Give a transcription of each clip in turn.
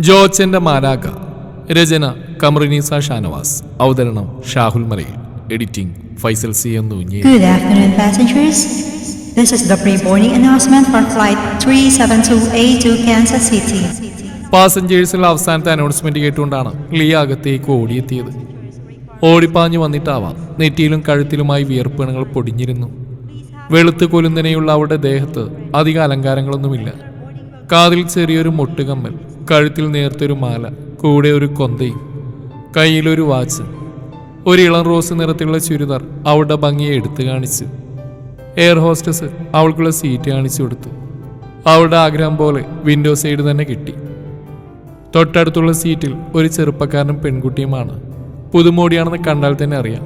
ജോച്ചന്റെ മാലാക രചന കമറിനീസ ഷാനവാസ്. അവതരണം Shahul Malayil. Editing Faisal C എന്നു Good afternoon, passengers. This is the pre-boarding announcement for flight 3728 to Kansas City. പാസഞ്ചേഴ്സിലുള്ള അവസാനത്തെ അനൗൺസ്മെന്റ് കേട്ടുകൊണ്ടാണ് ലിയ അകത്തേക്ക് ഓടിയെത്തിയത്. ഓടിപ്പാഞ്ഞു വന്നിട്ടാവാം. നെറ്റിയിലും കഴുത്തിലുമായി വിയർപ്പിണങ്ങൾ പൊടിഞ്ഞിരുന്നു. വെളുത്ത് കൊലുന്നനെയുള്ള അവളുടെ ദേഹത്ത് അധിക അലങ്കാരങ്ങളൊന്നുമില്ല. കാതിൽ ചെറിയൊരു മുട്ടുകമ്മൽ. കഴുത്തിൽ നേർത്തൊരു മാല കൂടെ ഒരു കൊന്തയും കയ്യിലൊരു വാച്ച് ഒരു ഇളം റോസ് നിറത്തിലുള്ള ചുരിദാർ അവളുടെ ഭംഗിയെ എടുത്തു കാണിച്ചു. എയർ ഹോസ്റ്റസ് അവൾക്കുള്ള സീറ്റ് കാണിച്ചു കൊടുത്തു. അവളുടെ ആഗ്രഹം പോലെ വിൻഡോ സൈഡ് തന്നെ കിട്ടി. തൊട്ടടുത്തുള്ള സീറ്റിൽ ഒരു ചെറുപ്പക്കാരനും പെൺകുട്ടിയുമാണ്. പുതുമോടിയാണെന്ന് കണ്ടാൽ തന്നെ അറിയാം.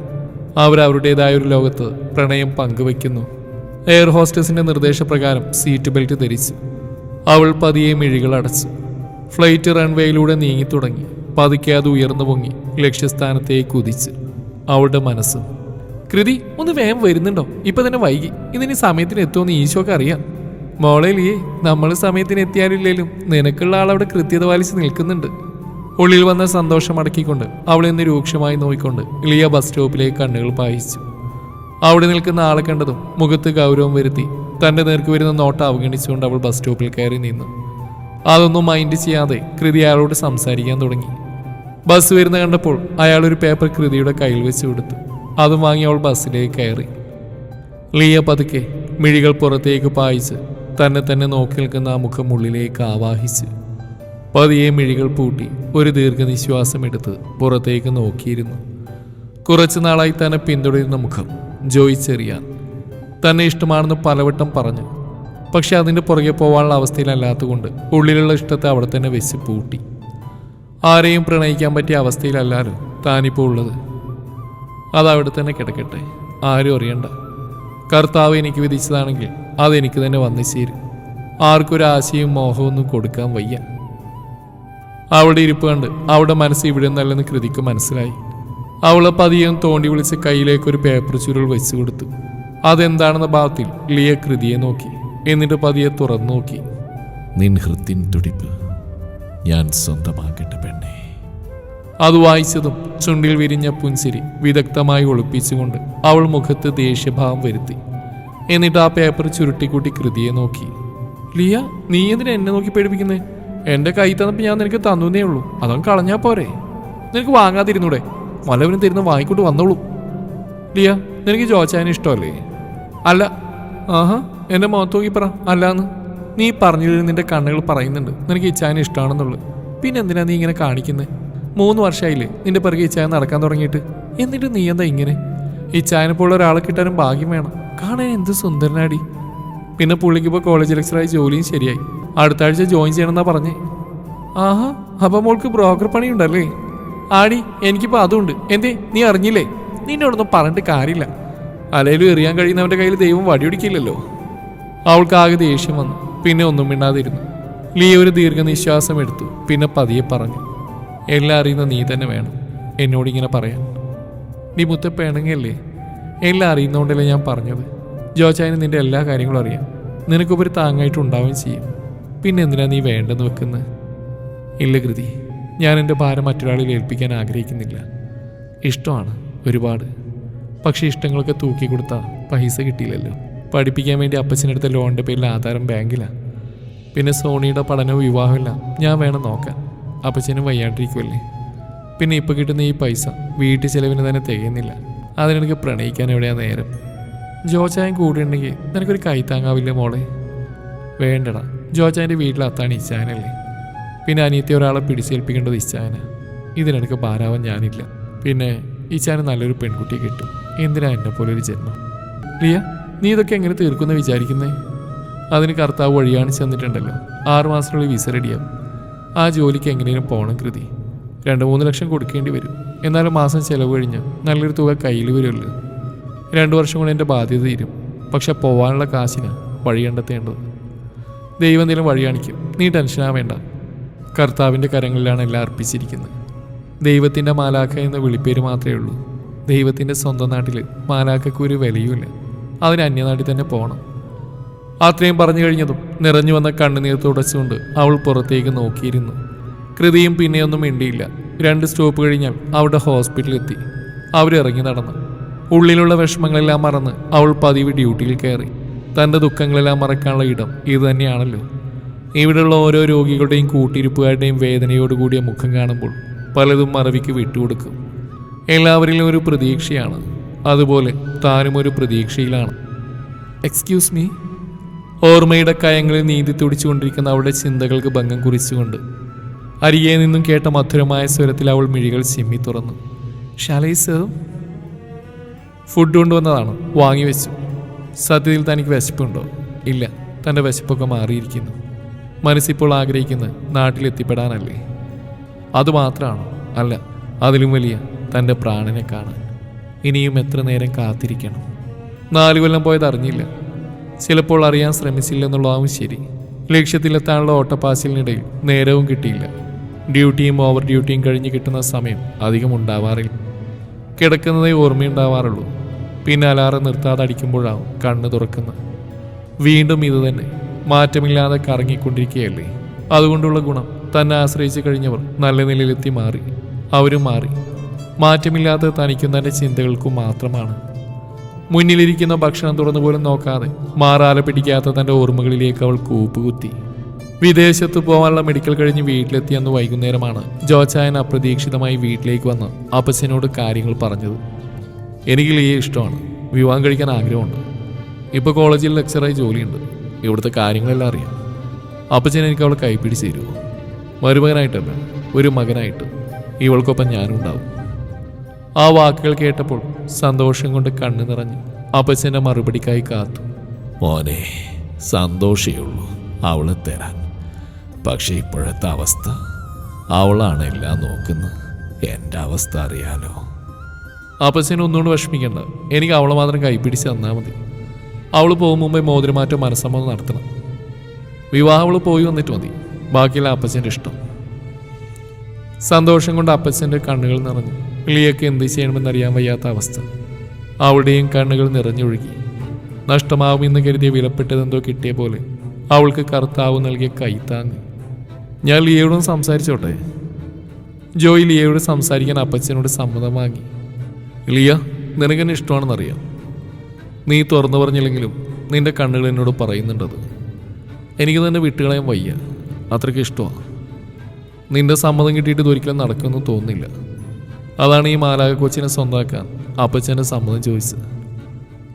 അവർ അവരുടേതായ ഒരു ലോകത്ത് പ്രണയം പങ്കുവയ്ക്കുന്നു. എയർ ഹോസ്റ്റസിന്റെ നിർദ്ദേശപ്രകാരം സീറ്റ് ബെൽറ്റ് ധരിച്ചു അവൾ പതിയെ മിഴികൾ അടച്ചു ഫ്ലൈറ്റ് റൺവേയിലൂടെ നീങ്ങി തുടങ്ങി പതുക്കാതെ ഉയർന്നു പൊങ്ങി. ലക്ഷ്യസ്ഥാനത്തേക്ക് കുതിച്ച്. അവളുടെ മനസ്സ്. കൃതി ഒന്ന് വേഗം വരുന്നുണ്ടോ? ഇപ്പൊ തന്നെ വൈകി. ഇതിന് സമയത്തിന് എത്തുമെന്ന് ഈശോക്ക് അറിയാം. മോളെ ലിയേ നമ്മൾ സമയത്തിന് എത്തിയാലില്ലേലും നിനക്കുള്ള ആൾ അവിടെ കൃത്യത പാലിച്ച് നിൽക്കുന്നുണ്ട്. ഉള്ളിൽ വന്ന സന്തോഷം അടക്കിക്കൊണ്ട് അവളെ ഇന്ന് രൂക്ഷമായി നോക്കിക്കൊണ്ട് ലിയ ബസ് സ്റ്റോപ്പിലേക്ക് കണ്ണുകൾ പായിച്ചു. അവിടെ നിൽക്കുന്ന ആളെ കണ്ടതും മുഖത്ത് ഗൗരവം വരുത്തി തന്റെ നേർക്ക് വരുന്ന നോട്ട അവഗണിച്ചുകൊണ്ട് അവൾ ബസ് സ്റ്റോപ്പിൽ കയറി നിന്നു. അതൊന്നും മൈൻഡ് ചെയ്യാതെ കൃതി അയാളോട് സംസാരിക്കാൻ തുടങ്ങി. ബസ് വരുന്ന കണ്ടപ്പോൾ അയാൾ ഒരു പേപ്പർ കൃതിയുടെ കയ്യിൽ വെച്ച് കൊടുത്തു. അതും വാങ്ങി അവൾ ബസ്സിലേക്ക് കയറി. ലിയ പതുക്കെ മിഴികൾ പുറത്തേക്ക് പായിച്ച് തന്നെ തന്നെ നോക്കി നിൽക്കുന്ന ആ മുഖം ഉള്ളിലേക്ക് ആവാഹിച്ച് പതിയെ മിഴികൾ പൂട്ടി ഒരു ദീർഘനിശ്വാസം എടുത്ത് പുറത്തേക്ക് നോക്കിയിരുന്നു. കുറച്ചു നാളായി തന്നെ പിന്തുടരുന്ന മുഖം ജോയിച്ചെറിയാൻ തന്നെ ഇഷ്ടമാണെന്ന് പലവട്ടം പറഞ്ഞു. പക്ഷെ അതിന്റെ പുറകെ പോകാനുള്ള അവസ്ഥയിലല്ലാത്തതുകൊണ്ട് ഉള്ളിലുള്ള ഇഷ്ടത്തെ അവിടെ തന്നെ വെച്ച് പൂട്ടി. ആരെയും പ്രണയിക്കാൻ പറ്റിയ അവസ്ഥയിലല്ലാലോ താനിപ്പോൾ ഉള്ളത്. അതവിടെ തന്നെ കിടക്കട്ടെ. ആരും അറിയണ്ട. കർത്താവ് എനിക്ക് വിധിച്ചതാണെങ്കിൽ അതെനിക്ക് തന്നെ വന്നു ചേരും. ആർക്കൊരു ആശയും മോഹവും കൊടുക്കാൻ വയ്യ. അവിടെ ഇരിപ്പ് കണ്ട് അവിടെ മനസ്സ് ഇവിടെ നല്ലെന്ന് കൃതിക്ക് മനസ്സിലായി. അവളെ പതിയും തോണ്ടി വിളിച്ച് കയ്യിലേക്ക് ഒരു പേപ്പർ ചുരുൾ വെച്ചു കൊടുത്തു. അതെന്താണെന്ന ഭാവത്തിൽ ലിയ കൃതിയെ നോക്കി. എന്നിട്ട് പതിയെ തുറന്നു നോക്കി നിൻ ഹൃത്തിൻ തുടിപ്പ് ഞാൻ സ്വന്തമാക്കട്ടെ പെണ്ണെ. അത് വായിച്ചതും ചുണ്ടിൽ വിരിഞ്ഞ പുൻസിരി വിദഗ്ധമായി ഒളിപ്പിച്ചുകൊണ്ട് അവൾ മുഖത്ത് ദേഷ്യഭാവം വരുത്തി. എന്നിട്ട് ആ പേപ്പർ ചുരുട്ടിക്കൂട്ടി കൃതിയെ നോക്കി. ലിയ നീ എന്തിനാ എന്നെ നോക്കി പേടിപ്പിക്കുന്നേ? എന്റെ കൈ തന്നപ്പോൾ ഞാൻ നിനക്ക് തന്നേ ഉള്ളൂ. അതങ്ങ് കളഞ്ഞാ പോരെ. നിനക്ക് വാങ്ങാതിരുന്നൂടെ. വല്ലവരും തരുന്ന വാങ്ങിക്കൊണ്ട് വന്നോളൂ. ലിയ നിനക്ക് ജോച്ചാൻ ഇഷ്ടമല്ലേ? അല്ല. ആഹാ. എന്റെ മുഖത്ത് നോക്കി പറ അല്ലാന്ന്. നീ പറഞ്ഞതിൽ നിന്റെ കണ്ണുകൾ പറയുന്നുണ്ട്. നിനക്ക് ഇച്ചായനെ ഇഷ്ടമാണെന്നുള്ളത് പിന്നെ എന്തിനാ നീ ഇങ്ങനെ കാണിക്കുന്നത് മൂന്ന് വർഷമായില്ലേ നിന്റെ പിറകെ ഇച്ചായ നടക്കാൻ തുടങ്ങിയിട്ട്. എന്നിട്ട് നീ എന്താ ഇങ്ങനെ? ഇച്ചായനെ പോലെ ഒരാളെ കിട്ടാനും ഭാഗ്യം വേണം. കാണാൻ എന്ത് സുന്ദരനാടി. പിന്നെ പുള്ളിക്ക് ഇപ്പോൾ കോളേജ് ലെക്ചറായി ജോലിയും ശരിയായി. അടുത്ത ആഴ്ച ജോയിൻ ചെയ്യണമെന്നാ പറഞ്ഞേ. ആഹാ അപ്പം മോൾക്ക് ബ്രോക്കർ പണിയുണ്ടല്ലേ? ആടി എനിക്കിപ്പോൾ അതുണ്ട്. എന്തേ നീ അറിഞ്ഞില്ലേ? നിന്നോടൊന്നും പറഞ്ഞിട്ട് കാര്യമില്ല. അലയിലും എറിയാൻ കഴിയുന്നവന്റെ കയ്യിൽ ദൈവം വടിയൊടിക്കില്ലല്ലോ അവൾക്ക് ആകെ ദേഷ്യം വന്നു. പിന്നെ ഒന്നും മിണ്ടാതിരുന്നു. ലീ ഒരു ദീർഘനിശ്വാസം എടുത്തു. പിന്നെ പതിയെ പറഞ്ഞു എല്ലാം അറിയുന്ന നീ തന്നെ വേണം എന്നോടിങ്ങനെ പറയാൻ. നീ മുത്ത പിണങ്ങല്ലേ എല്ലാം അറിയുന്നതുകൊണ്ടല്ലേ ഞാൻ പറഞ്ഞത്. ജോച്ചായന് നിന്റെ എല്ലാ കാര്യങ്ങളും അറിയാം. നിനക്കുപരി താങ്ങായിട്ട് ഉണ്ടാവുകയും ചെയ്യും. പിന്നെ എന്തിനാ നീ വേണ്ടെന്ന് വെക്കുന്നത് ഇല്ല കൃതി. ഞാൻ എന്റെ ഭാരം മറ്റൊരാളിൽ ഏൽപ്പിക്കാൻ ആഗ്രഹിക്കുന്നില്ല. ഇഷ്ടമാണ് ഒരുപാട്. പക്ഷേ ഇഷ്ടങ്ങളൊക്കെ തൂക്കി കൊടുത്താൽ പൈസ കിട്ടിയില്ലല്ലോ. പഠിപ്പിക്കാൻ വേണ്ടി അപ്പച്ചനെടുത്ത ലോണിന്റെ പേരിൽ ആധാരം ബാങ്കിലാണ് പിന്നെ സോണിയുടെ പഠനവും വിവാഹമില്ല ഞാൻ വേണം നോക്കാൻ. അപ്പച്ചനും വയ്യാണ്ടിരിക്കുമല്ലേ പിന്നെ ഇപ്പോൾ കിട്ടുന്ന ഈ പൈസ വീട്ടു ചെലവിന് തന്നെ തികയുന്നില്ല. അതിനെനിക്ക് പ്രണയിക്കാൻ എവിടെയാ നേരം? ജോച്ചായൻ കൂടെ ഉണ്ടെങ്കിൽ നിനക്കൊരു കൈ താങ്ങാവില്ല മോളെ? വേണ്ടടാ. ജോച്ചായന്റെ വീട്ടിൽ ഇച്ചാനല്ലേ പിന്നെ അനിയത്തി ഒരാളെ പിടിച്ചേൽപ്പിക്കേണ്ടത് ഇച്ചാന ഇതിനെനിക്ക് ഭാരാവാൻ ഞാനില്ല. പിന്നെ ഇച്ചാന് നല്ലൊരു പെൺകുട്ടിയെ കിട്ടും. എന്തിനാ എന്നെ പോലെ ഒരു ജന്മം? ലിയ നീ ഇതൊക്കെ എങ്ങനെ തീർക്കുന്ന വിചാരിക്കുന്നേ? അതിന് കർത്താവ് വഴിയാണ് ചെന്നിട്ടുണ്ടല്ലോ. ആറുമാസത്തിനുള്ളിൽ വിസ റെഡിയാവും ആ ജോലിക്ക് എങ്ങനെയും പോകണം കൃതി. രണ്ട് മൂന്ന് ലക്ഷം കൊടുക്കേണ്ടി വരും. എന്നാലും മാസം ചിലവ് കഴിഞ്ഞ് നല്ലൊരു തുക കയ്യിൽ വരുമല്ലോ. രണ്ട് വർഷം കൊണ്ട് എന്റെ ബാധ്യത തീരും. പക്ഷെ പോവാനുള്ള കാശിന് വഴി കണ്ടെത്തേണ്ടത്. ദൈവം എന്തെങ്കിലും വഴി കാണിക്കും. നീ ടെൻഷനാവേണ്ട കർത്താവിന്റെ കരങ്ങളിലാണ് എല്ലാം അർപ്പിച്ചിരിക്കുന്നത്. ദൈവത്തിന്റെ മാലാഖ എന്ന വിളിപ്പേര് മാത്രമേ ഉള്ളൂ. ദൈവത്തിന്റെ സ്വന്തം നാട്ടിൽ മാലാഖയ്ക്ക് ഒരു വിലയുമില്ല. അതിന് അന്യനാട്ടിൽ തന്നെ പോകണം. അത്രയും പറഞ്ഞു കഴിഞ്ഞതും നിറഞ്ഞു വന്ന കണ്ണുനീർ തുടച്ചുകൊണ്ട് അവൾ പുറത്തേക്ക് നോക്കിയിരുന്നു. കൃതിയും പിന്നെയൊന്നും മിണ്ടിയില്ല. രണ്ട് സ്റ്റോപ്പ് കഴിഞ്ഞാൽ അവിടെ ഹോസ്പിറ്റലിലെത്തി അവരിറങ്ങി നടന്നു. ഉള്ളിലുള്ള വിഷമങ്ങളെല്ലാം മറന്ന് അവൾ പതിവ് ഡ്യൂട്ടിയിൽ കയറി. തന്റെ ദുഃഖങ്ങളെല്ലാം മറക്കാനുള്ള ഇടം ഇത് തന്നെയാണല്ലോ. ഇവിടെയുള്ള ഓരോ രോഗികളുടെയും കൂട്ടിരിപ്പുകാരുടെയും വേദനയോടുകൂടിയ മുഖം കാണുമ്പോൾ പലതും മറവിക്ക് വിട്ടുകൊടുക്കും. എല്ലാവരിലും ഒരു പ്രതീക്ഷയാണ്. അതുപോലെ താനും ഒരു പ്രതീക്ഷയിലാണ്. എക്സ്ക്യൂസ് മീ ഓർമ്മയുടെ കയങ്ങളിൽ നീതി തുടിച്ചുകൊണ്ടിരിക്കുന്ന അവളുടെ ചിന്തകൾക്ക് ഭംഗം കുറിച്ചുകൊണ്ട് അരികെ നിന്നും കേട്ട മധുരമായ സ്വരത്തിൽ അവൾ മിഴികൾ ചിമ്മി തുറന്നു. ഷാലൈ ഫുഡ് കൊണ്ടുവന്നതാണ് വാങ്ങി വെച്ചു. സത്യത്തിൽ തനിക്ക് വിശപ്പുണ്ടോ? ഇല്ല. തന്റെ വിശപ്പൊക്കെ മാറിയിരിക്കുന്നു. മനസ്സിപ്പോൾ ആഗ്രഹിക്കുന്നത് നാട്ടിലെത്തിപ്പെടാനല്ലേ? അതുമാത്രമാണോ അല്ല. അതിലും വലിയ തന്റെ പ്രാണനെ കാണാൻ. ഇനിയും എത്ര നേരം കാത്തിരിക്കണം? നാല് കൊല്ലം പോയത് അറിഞ്ഞില്ല. ചിലപ്പോൾ അറിയാൻ ശ്രമിച്ചില്ല ശ്രമിച്ചില്ലെന്നുള്ളതാവും ശരി. ലക്ഷ്യത്തിലെത്താനുള്ള ഓട്ടപ്പാസിലിനിടയിൽ നേരവും കിട്ടിയില്ല. ഡ്യൂട്ടിയും ഓവർ ഡ്യൂട്ടിയും കഴിഞ്ഞ് കിട്ടുന്ന സമയം അധികം ഉണ്ടാവാറില്ല. കിടക്കുന്നതേ ഓർമ്മയുണ്ടാവാറുള്ളൂ. പിന്നെ അലാറം നിർത്താതെ അടിക്കുമ്പോഴാവും കണ്ണ് തുറക്കുന്നത് വീണ്ടും ഇത് തന്നെ മാറ്റമില്ലാതെ കറങ്ങിക്കൊണ്ടിരിക്കുകയല്ലേ? അതുകൊണ്ടുള്ള ഗുണം തന്നെ ആശ്രയിച്ച് കഴിഞ്ഞവർ നല്ല നിലയിലെത്തി മാറി അവരും മാറി. മാറ്റമില്ലാതെ തനിക്കും തന്റെ ചിന്തകൾക്കും മാത്രമാണ്. മുന്നിലിരിക്കുന്ന ഭക്ഷണം തുറന്നു പോലും നോക്കാതെ മാറാല പിടിക്കാത്ത തന്റെ ഓർമ്മകളിലേക്ക് അവൾ കൂപ്പുകുത്തി. വിദേശത്ത് പോകാനുള്ള മെഡിക്കൽ കഴിഞ്ഞ് വീട്ടിലെത്തി അന്ന് വൈകുന്നേരമാണ് ജോച്ചായൻ അപ്രതീക്ഷിതമായി വീട്ടിലേക്ക് വന്ന് അപ്പച്ചനോട് കാര്യങ്ങൾ പറഞ്ഞത്. എനിക്ക് ലീയെ ഇഷ്ടമാണ്. വിവാഹം കഴിക്കാൻ ആഗ്രഹമുണ്ട്. ഇപ്പോൾ കോളേജിൽ ലെക്ചറായി ജോലിയുണ്ട്. ഇവിടുത്തെ കാര്യങ്ങളെല്ലാം അറിയാം. അപ്പച്ചൻ എനിക്ക് അവളെ കൈപ്പിടിച്ച് തരുമോ മരുമകനായിട്ടല്ല ഒരു മകനായിട്ട്. ഇവൾക്കൊപ്പം ഞാനും ഉണ്ടാവും ആ വാക്കുകൾ കേട്ടപ്പോൾ സന്തോഷം കൊണ്ട് കണ്ണു നിറഞ്ഞു. അപ്പച്ചന്റെ മറുപടിക്കായി കാത്തു. മോനെ സന്തോഷേയുള്ളൂ അവളെ തരാൻ പക്ഷേ ഇപ്പോഴത്തെ അവസ്ഥ അവളാണ് എല്ലാം നോക്കുന്നത്. എന്റെ അവസ്ഥ അറിയാലോ? അപ്പച്ചനെ ഒന്നുകൊണ്ട് വിഷമിക്കണ്ട. എനിക്ക് അവളെ മാത്രം കൈപ്പിടിച്ച് തന്നാൽ മതി. അവൾ പോകും മുമ്പേ മോതിരമാറ്റം മനസ്സമ്മതം നടത്തണം. വിവാഹം അവൾ പോയി വന്നിട്ട് മതി. ബാക്കിയുള്ള അപ്പച്ചന്റെ ഇഷ്ടം. സന്തോഷം കൊണ്ട് അപ്പച്ചന്റെ കണ്ണുകൾ നിറഞ്ഞു. ലിയക്ക് എന്ത് ചെയ്യണമെന്നറിയാൻ വയ്യാത്ത അവസ്ഥ. അവളുടെയും കണ്ണുകൾ നിറഞ്ഞൊഴുകി. നഷ്ടമാവുമെന്ന് കരുതിയ വിലപ്പെട്ടതെന്തോ കിട്ടിയ പോലെ അവൾക്ക് കർത്താവ് നൽകിയ കൈത്താങ്ങ്. ഞാൻ ലിയയോടും സംസാരിച്ചോട്ടെ? ജോയി ലിയയോട് സംസാരിക്കാൻ അപ്പച്ചനോട് സമ്മതം വാങ്ങി. ലിയ നിനക്കെന്നെ ഇഷ്ടമാണെന്നറിയാം. നീ തുറന്നു പറഞ്ഞില്ലെങ്കിലും നിന്റെ കണ്ണുകൾ എന്നോട് പറയുന്നുണ്ടത് എനിക്ക് തന്നെ വിട്ടുകളയാൻ വയ്യ. അത്രയ്ക്ക് ഇഷ്ടമാണ് നിന്റെ സമ്മതം കിട്ടിയിട്ട് ഇതൊരിക്കലും നടക്കുമെന്ന് തോന്നുന്നില്ല. അതാണ് ഈ മാലാക കൊച്ചിനെ സ്വന്തമാക്കാൻ അപ്പച്ചന്റെ സമ്മതം ചോദിച്ചത്.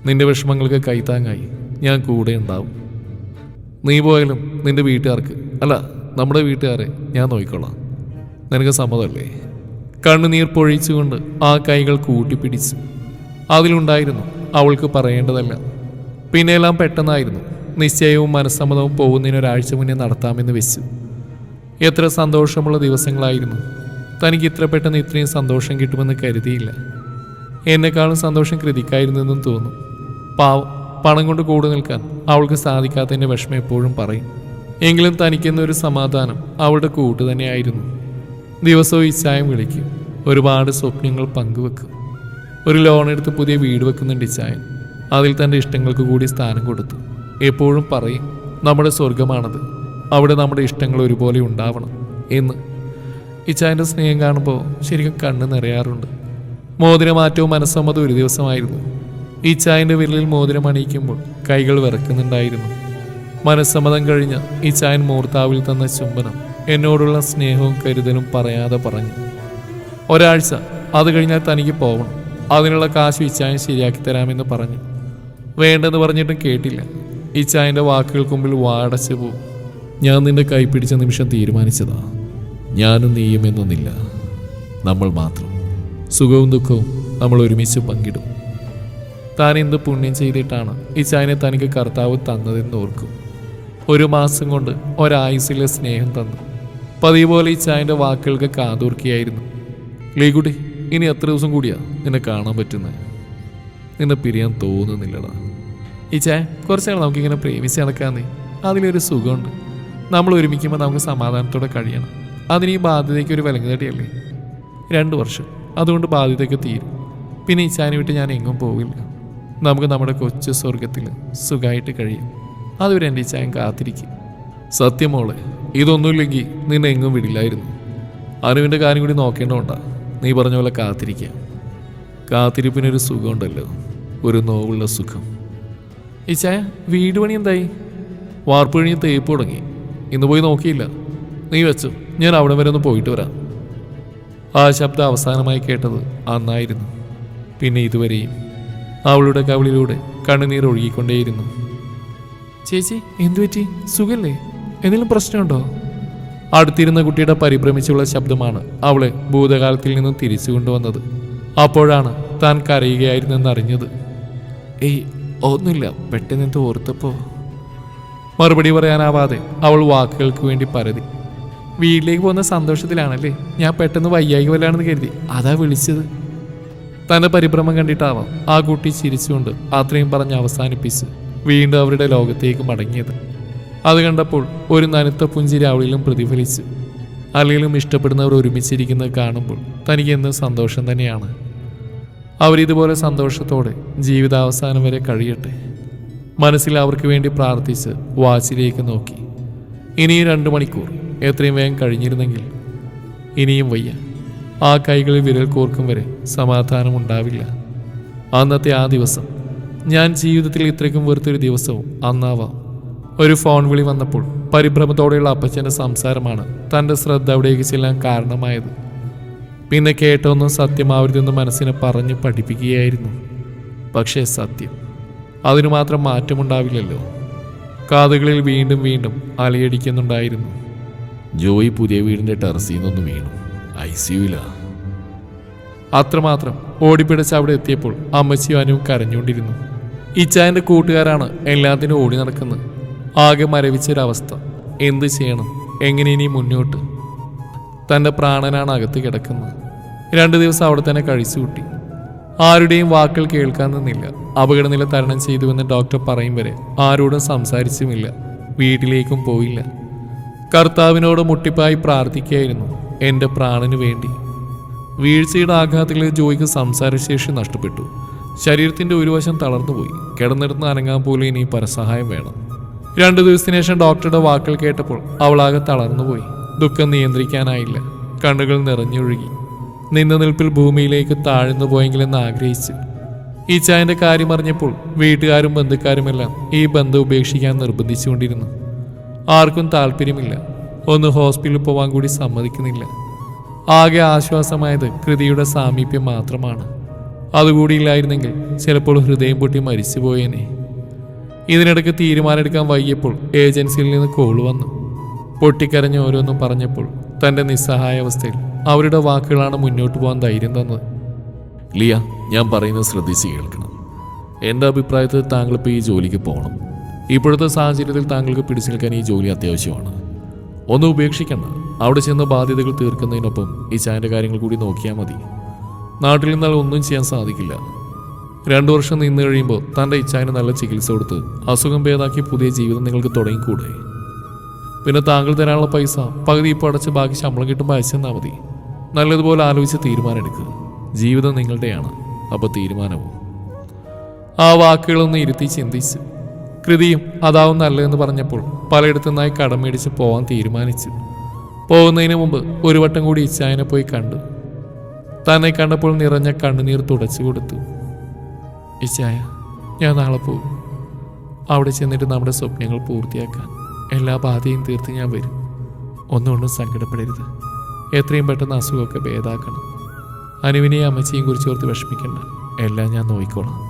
നിന്റെ വിഷമങ്ങൾക്ക് കൈത്താങ്ങായി ഞാൻ കൂടെ ഉണ്ടാവും. നീ പോയാലും നിന്റെ വീട്ടുകാർക്ക് അല്ല നമ്മുടെ വീട്ടുകാരെ ഞാൻ നോക്കിക്കൊള്ളാം നിനക്ക് സമ്മതമല്ലേ? കണ്ണുനീർ പൊഴിച്ചുകൊണ്ട് ആ കൈകൾ കൂട്ടിപ്പിടിച്ചു. അതിലുണ്ടായിരുന്നു അവൾക്ക് പറയേണ്ടതല്ല. പിന്നെയെല്ലാം പെട്ടെന്നായിരുന്നു. നിശ്ചയവും മനസ്സമ്മതവും പോകുന്നതിന് ഒരാഴ്ച മുന്നേ നടത്താമെന്ന് വെച്ചു. എത്ര സന്തോഷമുള്ള ദിവസങ്ങളായിരുന്നു തനിക്ക് ഇത്ര പെട്ടെന്ന് ഇത്രയും സന്തോഷം കിട്ടുമെന്ന് കരുതിയില്ല. എന്നെക്കാളും സന്തോഷം കൃതിക്കായിരുന്നെന്നും തോന്നും. പാവം പണം കൊണ്ട് കൂടെ നിൽക്കാൻ അവൾക്ക് സാധിക്കാത്തതിന്റെ വിഷമം എപ്പോഴും പറയും. എങ്കിലും തനിക്കെന്നൊരു സമാധാനം അവളുടെ കൂട്ട് തന്നെയായിരുന്നു. ദിവസവും ഇച്ചായം വിളിക്കും. ഒരുപാട് സ്വപ്നങ്ങൾ പങ്കുവെക്കും. ഒരു ലോൺ എടുത്ത് പുതിയ വീട് വെക്കുന്നുണ്ട് ഇച്ചായൻ അതിൽ തന്റെ ഇഷ്ടങ്ങൾക്ക് കൂടി സ്ഥാനം കൊടുത്തു എപ്പോഴും പറയും നമ്മുടെ സ്വർഗമാണത് അവിടെ നമ്മുടെ ഇഷ്ടങ്ങൾ ഒരുപോലെ ഉണ്ടാവണം എന്ന്. ഇച്ചായന്റെ സ്നേഹം കാണുമ്പോൾ ശരിക്കും കണ്ണ് നിറയാറുണ്ട്. മോതിരമാറ്റവും മനസ്സമ്മതവും ഒരു ദിവസമായിരുന്നു. ഇച്ചായന്റെ വിരലിൽ മോതിരം അണിയിക്കുമ്പോൾ കൈകൾ വിറക്കുന്നുണ്ടായിരുന്നു. മനസ്സമ്മതം കഴിഞ്ഞ ഇച്ചായൻ മൂർത്താവിൽ തന്ന ചുംബനം എന്നോടുള്ള സ്നേഹവും കരുതലും പറയാതെ പറഞ്ഞു. ഒരാഴ്ച അത് കഴിഞ്ഞാൽ തനിക്ക് പോകണം അതിനുള്ള കാശ് ഇച്ചായൻ ശരിയാക്കി തരാമെന്ന് പറഞ്ഞു. വേണ്ടെന്ന് പറഞ്ഞിട്ടും കേട്ടില്ല. ഇച്ചായന്റെ വാക്കുകൾക്ക് മുമ്പിൽ വാടച്ചു പോകും ഞാൻ നിന്റെ കൈ പിടിച്ച നിമിഷം തീരുമാനിച്ചതാ. ഞാനും നീയും എന്നൊന്നില്ല. നമ്മൾ മാത്രം. സുഖവും ദുഃഖവും നമ്മൾ ഒരുമിച്ച് പങ്കിടും. താൻ എന്ത് പുണ്യം ചെയ്തിട്ടാണ് ഈ ചായനെ തനിക്ക് കർത്താവ് തന്നതെന്ന് ഓർക്കും. ഒരു മാസം കൊണ്ട് ഒരായുസിലെ സ്നേഹം തന്നു. പതിവ് പോലെ ഈ ചായന്റെ വാക്കുകൾക്ക് കാതൂർക്കിയായിരുന്നു. ലീകുട്ടി ഇനി എത്ര ദിവസം കൂടിയാ നിന്നെ കാണാൻ പറ്റുന്നത് നിന്നെ പിരിയാൻ തോന്നുന്നില്ലടാ. ഈ ചായ കുറച്ചാൾ നമുക്കിങ്ങനെ പ്രേമിച്ച് നടക്കാന്നേ അതിലൊരു സുഖമുണ്ട്. നമ്മൾ ഒരുമിക്കുമ്പോൾ നമുക്ക് സമാധാനത്തോടെ കഴിയണം. അതിന് ഈ ബാധ്യതയ്ക്ക് ഒരു വിലങ്ങുതടിയല്ലേ രണ്ട് വർഷം. അതുകൊണ്ട് ബാധ്യതയ്ക്ക് തീരും. പിന്നെ ഇച്ചാനെ വിട്ട് ഞാൻ എങ്ങും പോവില്ല. നമുക്ക് നമ്മുടെ കൊച്ചു സ്വർഗത്തിൽ സുഖമായിട്ട് കഴിയും. അതുവരെ എന്റെ ഇച്ചായൻ കാത്തിരിക്കും. സത്യമോളെ ഇതൊന്നുമില്ലെങ്കിൽ നിന്നെ എങ്ങും വിടില്ലായിരുന്നു. അനുവിന്റെ കാര്യം കൂടി നോക്കേണ്ടതുണ്ടാ നീ പറഞ്ഞ പോലെ കാത്തിരിക്കുക കാത്തിരിപ്പിനൊരു സുഖമുണ്ടല്ലോ. ഒരു നോവുള്ള സുഖം. ഇച്ചായ ചായ വീട് പണി എന്തായി? വാർപ്പ് കഴിഞ്ഞ് തേപ്പ് തുടങ്ങി. ഇന്ന് പോയി നോക്കിയില്ല. നീ വെച്ചു. ഞാൻ അവിടെ വരെ ഒന്ന് പോയിട്ട് വരാം. ആ ശബ്ദം അവസാനമായി കേട്ടത് അന്നായിരുന്നു. പിന്നെ ഇതുവരെയും അവളുടെ കവിളിലൂടെ കണ്ണുനീർ ഒഴുകിക്കൊണ്ടേയിരുന്നു. ചേച്ചി എന്തു പറ്റി? സുഖല്ലേ? എന്തെങ്കിലും പ്രശ്നമുണ്ടോ? അടുത്തിരുന്ന കുട്ടിയുടെ പരിഭ്രമിച്ചുള്ള ശബ്ദമാണ് അവളെ ഭൂതകാലത്തിൽ നിന്നും തിരിച്ചു കൊണ്ടുവന്നത്. അപ്പോഴാണ് താൻ കരയുകയായിരുന്നെന്നറിഞ്ഞത്. ഏയ് ഒന്നുമില്ല. പെട്ടെന്ന് എന്തോ ഓർത്തപ്പോ. മറുപടി പറയാനാവാതെ അവൾ വാക്കുകൾക്ക് വേണ്ടി പരതി. വീട്ടിലേക്ക് പോകുന്ന സന്തോഷത്തിലാണല്ലേ? ഞാൻ പെട്ടെന്ന് വയ്യായി വല്ലാണെന്ന് കരുതി. അതാ വിളിച്ചത്. തന്റെ പരിഭ്രമം കണ്ടിട്ടാവാം ആ കുട്ടി ചിരിച്ചുകൊണ്ട് അത്രയും പറഞ്ഞ് അവസാനിപ്പിച്ച് വീണ്ടും അവരുടെ ലോകത്തേക്ക് മടങ്ങിയത്. അത് കണ്ടപ്പോൾ ഒരു നനുത്ത പുഞ്ചിരി അവളിലും പ്രതിഫലിച്ചു അല്ലെങ്കിലും ഇഷ്ടപ്പെടുന്നവർ ഒരുമിച്ചിരിക്കുന്നത് കാണുമ്പോൾ തനിക്ക് എന്നും സന്തോഷം തന്നെയാണ്. അവരിതുപോലെ സന്തോഷത്തോടെ ജീവിതാവസാനം വരെ കഴിയട്ടെ. മനസ്സിൽ അവർക്ക് വേണ്ടി പ്രാർത്ഥിച്ച് വാച്ചിലേക്ക് നോക്കി. ഇനിയും രണ്ട് മണിക്കൂർ. എത്രയും വേഗം കഴിഞ്ഞിരുന്നെങ്കിൽ ഇനിയും വയ്യ. ആ കൈകളിൽ വിരൽ കോർക്കും വരെ സമാധാനം ഉണ്ടാവില്ല. അന്നത്തെ ആ ദിവസം ഞാൻ ജീവിതത്തിൽ ഇത്രയ്ക്കും വെറുത്തൊരു ദിവസവും അന്നാവാം. ഒരു ഫോൺ വിളി വന്നപ്പോൾ പരിഭ്രമത്തോടെയുള്ള അപ്പച്ചന്റെ സംസാരമാണ് തന്റെ ശ്രദ്ധ അവിടേക്ക് ചെല്ലാൻ കാരണമായത്. പിന്നെ കേട്ടൊന്നും സത്യമാവരുതെന്ന് മനസ്സിനെ പറഞ്ഞ് പഠിപ്പിക്കുകയായിരുന്നു. പക്ഷേ സത്യം അതിനു മാത്രം മാറ്റമുണ്ടാവില്ലല്ലോ. കാതുകളിൽ വീണ്ടും വീണ്ടും അലയടിക്കുന്നുണ്ടായിരുന്നു. ജോയി പുതിയ വീടിന്റെ ടെറസിൽ നിന്നൊന്ന് വീണു. ഐ സിയുലാ അത്രമാത്രം ഓടിപ്പിടച്ച് അവിടെ എത്തിയപ്പോൾ അമ്മച്ചിയും അനുവും കരഞ്ഞുകൊണ്ടിരുന്നു. ഇച്ചായന്റെ കൂട്ടുകാരാണ് എല്ലാത്തിനും ഓടി നടക്കുന്നത് ആകെ മരവിച്ചൊരവസ്ഥ. എന്ത് ചെയ്യണം? എങ്ങനെ ഇനി മുന്നോട്ട്? തന്റെ പ്രാണനാണ് അകത്ത് കിടക്കുന്നത് രണ്ടു ദിവസം അവിടെ തന്നെ കഴിച്ചു കൂട്ടി ആരുടെയും വാക്കുകൾ കേൾക്കാൻ നിന്നില്ല. അപകടനില തരണം ചെയ്തുവെന്ന് ഡോക്ടർ പറയും വരെ ആരോടും സംസാരിച്ചുമില്ല. വീട്ടിലേക്കും പോയില്ല. കർത്താവിനോട് മുട്ടിപ്പായി പ്രാർത്ഥിക്കുകയായിരുന്നു. എന്റെ പ്രാണന് വേണ്ടി. വീഴ്ചയുടെ ആഘാതത്തിൽ ജോയിക്ക് സംസാരശേഷി നഷ്ടപ്പെട്ടു. ശരീരത്തിന്റെ ഒരു വശം തളർന്നുപോയി. കിടന്നിടന്ന് അനങ്ങാൻ പോലും ഇനി പരസഹായം വേണം. രണ്ടു ദിവസത്തിന് ശേഷം ഡോക്ടറുടെ വാക്കുകൾ കേട്ടപ്പോൾ അവളാകെ തളർന്നുപോയി. ദുഃഖം നിയന്ത്രിക്കാനായില്ല. കണ്ണുകൾ നിറഞ്ഞൊഴുകി. നിന്ന നിൽപ്പിൽ ഭൂമിയിലേക്ക് താഴ്ന്നു പോയെങ്കിലെന്ന് ആഗ്രഹിച്ച്. ഈ ചായന്റെ കാര്യം അറിഞ്ഞപ്പോൾ വീട്ടുകാരും ബന്ധുക്കാരുമെല്ലാം ഈ ബന്ധം ഉപേക്ഷിക്കാൻ നിർബന്ധിച്ചുകൊണ്ടിരുന്നു. ആർക്കും താല്പര്യമില്ല. ഒന്ന് ഹോസ്പിറ്റലിൽ പോവാൻ കൂടി സമ്മതിക്കുന്നില്ല. ആകെ ആശ്വാസമായത് കൃതിയുടെ സാമീപ്യം മാത്രമാണ്. അതുകൂടിയില്ലായിരുന്നെങ്കിൽ ചിലപ്പോൾ ഹൃദയം പൊട്ടി മരിച്ചുപോയേനെ. ഇതിനിടയ്ക്ക് തീരുമാനമെടുക്കാൻ വൈകിയപ്പോൾ ഏജൻസിയിൽ നിന്ന് കോൾ വന്നു. പൊട്ടിക്കരഞ്ഞ് ഓരോന്നും പറഞ്ഞപ്പോൾ തന്റെ നിസ്സഹായാവസ്ഥയിൽ അവരുടെ വാക്കുകളാണ് മുന്നോട്ട് പോകാൻ ധൈര്യം തന്നത്. ലിയ ഞാൻ പറയുന്നത് ശ്രദ്ധിച്ച് കേൾക്കണം. എന്റെ അഭിപ്രായത്തിൽ താങ്കളിപ്പോൾ ഈ ജോലിക്ക് പോകണം. ഇപ്പോഴത്തെ സാഹചര്യത്തിൽ താങ്കൾക്ക് പിടിച്ചു നിൽക്കാൻ ഈ ജോലി അത്യാവശ്യമാണ്. ഒന്ന് ഉപേക്ഷിക്കണം അവിടെ ചെന്ന് ബാധ്യതകൾ തീർക്കുന്നതിനൊപ്പം ഈ ചായന്റെ കാര്യങ്ങൾ കൂടി നോക്കിയാൽ മതി. നാട്ടിൽ നിന്നാൽ ഒന്നും ചെയ്യാൻ സാധിക്കില്ല. രണ്ടു വർഷം നിന്ന് കഴിയുമ്പോൾ തന്റെ ഇച്ഛായന് നല്ല ചികിത്സ കൊടുത്ത് അസുഖം ഭേദാക്കി പുതിയ ജീവിതം നിങ്ങൾക്ക് തുടങ്ങിക്കൂടെ? പിന്നെ താങ്കൾ തരാനുള്ള പൈസ പകുതി ഇപ്പോൾ അടച്ച് ബാക്കി ശമ്പളം കിട്ടുമ്പോൾ അയച്ചെന്നാൽ മതി. നല്ലതുപോലെ ആലോചിച്ച് തീരുമാനമെടുക്കുക ജീവിതം നിങ്ങളുടെയാണ്. അപ്പോൾ തീരുമാനവും. ആ വാക്കുകളൊന്ന് ഇരുത്തി ചിന്തിച്ചു കൃതിയും അതാവും നല്ലതെന്ന് പറഞ്ഞപ്പോൾ പലയിടത്തുനിന്നായി കടം മേടിച്ച് പോവാൻ തീരുമാനിച്ചു. പോകുന്നതിന് മുമ്പ് ഒരു വട്ടം കൂടി ഇച്ചായനെ പോയി കണ്ടു. തന്നെ കണ്ടപ്പോൾ നിറഞ്ഞ കണ്ണുനീർ തുടച്ചു കൊടുത്തു. ഇച്ചായ ഞാൻ നാളെ പോകും അവിടെ ചെന്നിട്ട് നമ്മുടെ സ്വപ്നങ്ങൾ പൂർത്തിയാക്കാൻ എല്ലാ ബാധയും തീർത്ത് ഞാൻ വരും. ഒന്നുകൊണ്ടും സങ്കടപ്പെടരുത്. എത്രയും പെട്ടെന്ന് അസുഖമൊക്കെ ഭേദാക്കണം. അനുവിനെയും അമ്മച്ചിയും കുറിച്ച് ഓർത്ത് വിഷമിക്കണ്ട. എല്ലാം ഞാൻ നോക്കിക്കോളാം.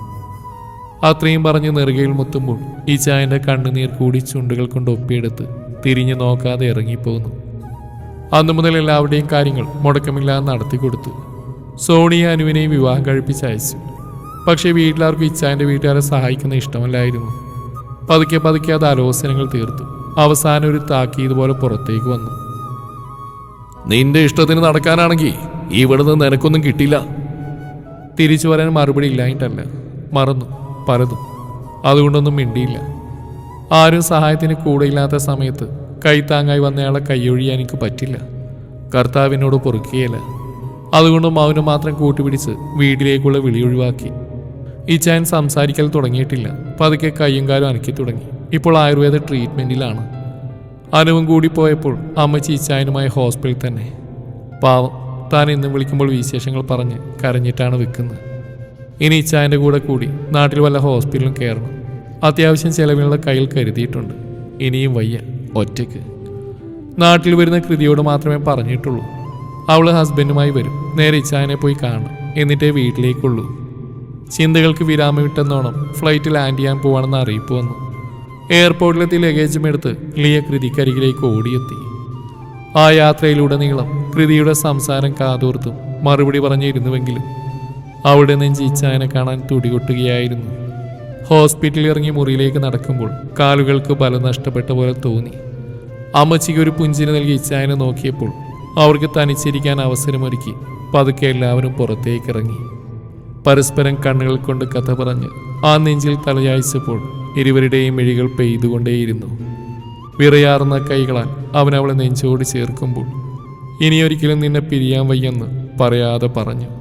അത്രയും പറഞ്ഞ് നെറുകയിൽ മുത്തുമ്പോൾ ഈ ചായന്റെ കണ്ണുനീർ കൂടി ചുണ്ടുകൾ കൊണ്ട് ഒപ്പിയെടുത്ത് തിരിഞ്ഞു നോക്കാതെ ഇറങ്ങിപ്പോകുന്നു അന്നു മുതൽ എല്ലാവരുടെയും കാര്യങ്ങൾ മുടക്കമില്ലാതെ നടത്തി കൊടുത്തു. സോണിയ അനുവിനെയും വിവാഹം കഴിപ്പിച്ച് അയച്ചു. പക്ഷേ വീട്ടിലാർക്കും ചായന്റെ വീട്ടുകാരെ സഹായിക്കുന്ന ഇഷ്ടമല്ലായിരുന്നു. പതുക്കെ പതുക്കെ അത് ആലോചനകൾ തീർത്തു. അവസാനം ഒരു താക്കി ഇതുപോലെ പുറത്തേക്ക് വന്നു. നിന്റെ ഇഷ്ടത്തിന് നടക്കാനാണെങ്കിൽ ഇവിടുന്ന് നിനക്കൊന്നും കിട്ടില്ല. തിരിച്ചു വരാൻ മറുപടി ഇല്ലായിട്ടല്ല മറന്നു. പലതും അതുകൊണ്ടൊന്നും മിണ്ടിയില്ല. ആരും സഹായത്തിന് കൂടെയില്ലാത്ത സമയത്ത് കൈത്താങ്ങായി വന്നയാളെ കൈയൊഴിയാൻ എനിക്ക് പറ്റില്ല. കർത്താവിനോട് പൊറുക്കുകയില്ല. അതുകൊണ്ട് മൗനം മാത്രം കൂട്ടുപിടിച്ച് വീട്ടിലേക്കുള്ള വിളി ഒഴിവാക്കി. ഇച്ചായൻ സംസാരിക്കൽ തുടങ്ങിയിട്ടില്ല. പതുക്കെ കയ്യും കാലും അനക്കി തുടങ്ങി. ഇപ്പോൾ ആയുർവേദ ട്രീറ്റ്മെന്റിലാണ് അനുവും കൂടി പോയപ്പോൾ അമ്മച്ചി ഇച്ചായനുമായി ഹോസ്പിറ്റലിൽ തന്നെ. പാവം താൻ എന്നും വിളിക്കുമ്പോൾ വിശേഷങ്ങൾ പറഞ്ഞ് കരഞ്ഞിട്ടാണ് വെക്കുന്നത്. ഇനി ഇച്ചായന്റെ കൂടെ കൂടി നാട്ടിൽ വല്ല ഹോസ്പിറ്റലും കയറണം. അത്യാവശ്യം ചെലവിനുള്ള കയ്യിൽ കരുതിയിട്ടുണ്ട്. ഇനിയും വയ്യ. ഒറ്റയ്ക്ക്. നാട്ടിൽ വരുന്ന കൃതിയോട് മാത്രമേ പറഞ്ഞിട്ടുള്ളൂ. അവൾ ഹസ്ബൻഡുമായി വരും. നേരെ ഇച്ചായനെ പോയി കാണണം. എന്നിട്ടേ വീട്ടിലേക്കുള്ളൂ. ചിന്തകൾക്ക് വിരാമം ഇട്ടെന്നോണം ഫ്ലൈറ്റ് ലാൻഡ് ചെയ്യാൻ പോവാണെന്ന് അറിയിപ്പ് വന്നു. എയർപോർട്ടിലെത്തി ലഗേജും എടുത്ത് ലിയ കൃതിക്കരികിലേക്ക് ഓടിയെത്തി. ആ യാത്രയിലുടനീളം കൃതിയുടെ സംസാരം കാതോർത്തും മറുപടി പറഞ്ഞിരുന്നുവെങ്കിലും അവിടെ നെഞ്ചി ഇച്ചായനെ കാണാൻ തുടികൊട്ടുകയായിരുന്നു. ഹോസ്പിറ്റലിൽ ഇറങ്ങി മുറിയിലേക്ക് നടക്കുമ്പോൾ കാലുകൾക്ക് ബലം നഷ്ടപ്പെട്ട പോലെ തോന്നി. അമ്മച്ചിക്ക് ഒരു പുഞ്ചിരി നൽകി ഇച്ചായനെ നോക്കിയപ്പോൾ അവർക്ക് തനിച്ചിരിക്കാൻ അവസരമൊരുക്കി പതുക്കെ എല്ലാവരും പുറത്തേക്ക് ഇറങ്ങി പരസ്പരം കണ്ണുകൾ കൊണ്ട് കഥ പറഞ്ഞ് ആ നെഞ്ചിൽ തലയായിച്ചപ്പോൾ ഇരുവരുടെയും മിഴികൾ പെയ്തുകൊണ്ടേയിരുന്നു. വിറയാർന്ന കൈകളാൽ അവൻ അവളെ നെഞ്ചോട് ചേർക്കുമ്പോൾ ഇനിയൊരിക്കലും നിന്നെ പിരിയാൻ വയ്യെന്ന് പറയാതെ പറഞ്ഞു.